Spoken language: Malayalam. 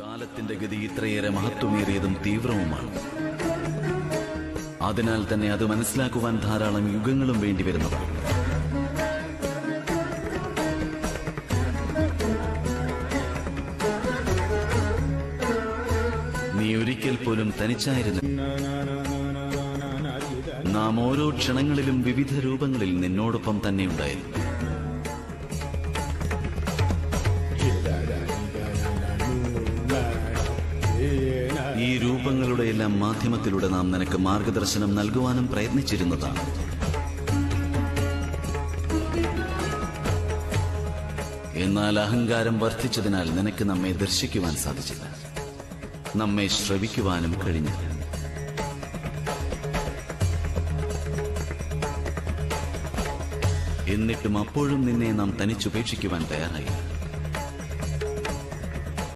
കാലത്തിന്റെ ഗതി ഇത്രയേറെ മഹത്വമേറിയതും തീവ്രവുമാണ്. അതിനാൽ തന്നെ അത് മനസ്സിലാക്കുവാൻ ധാരാളം യുഗങ്ങളും വേണ്ടി വേണ്ടിവരുന്നതാണ് നീ ഒരിക്കൽ പോലും തനിച്ചായിരുന്നു. നാം ഓരോ ക്ഷണങ്ങളിലും വിവിധ രൂപങ്ങളിൽ നിന്നോടൊപ്പം തന്നെ ഉണ്ടായിരുന്നു. ഈ രൂപങ്ങളുടെ എല്ലാം മാധ്യമത്തിലൂടെ നാം നിനക്ക് മാർഗദർശനം നൽകുവാനും പ്രയത്നിച്ചിരുന്നതാണ്. എന്നാൽ അഹങ്കാരം വർദ്ധിച്ചതിനാൽ നിനക്ക് നമ്മെ ദർശിക്കുവാൻ സാധിച്ചില്ല. നമ്മെ ശ്രവിക്കുവാനും കഴിഞ്ഞില്ല. എന്നിട്ടും അപ്പോഴും നിന്നെ നാം തനിച്ചുപേക്ഷിക്കുവാൻ തയ്യാറായില്ല.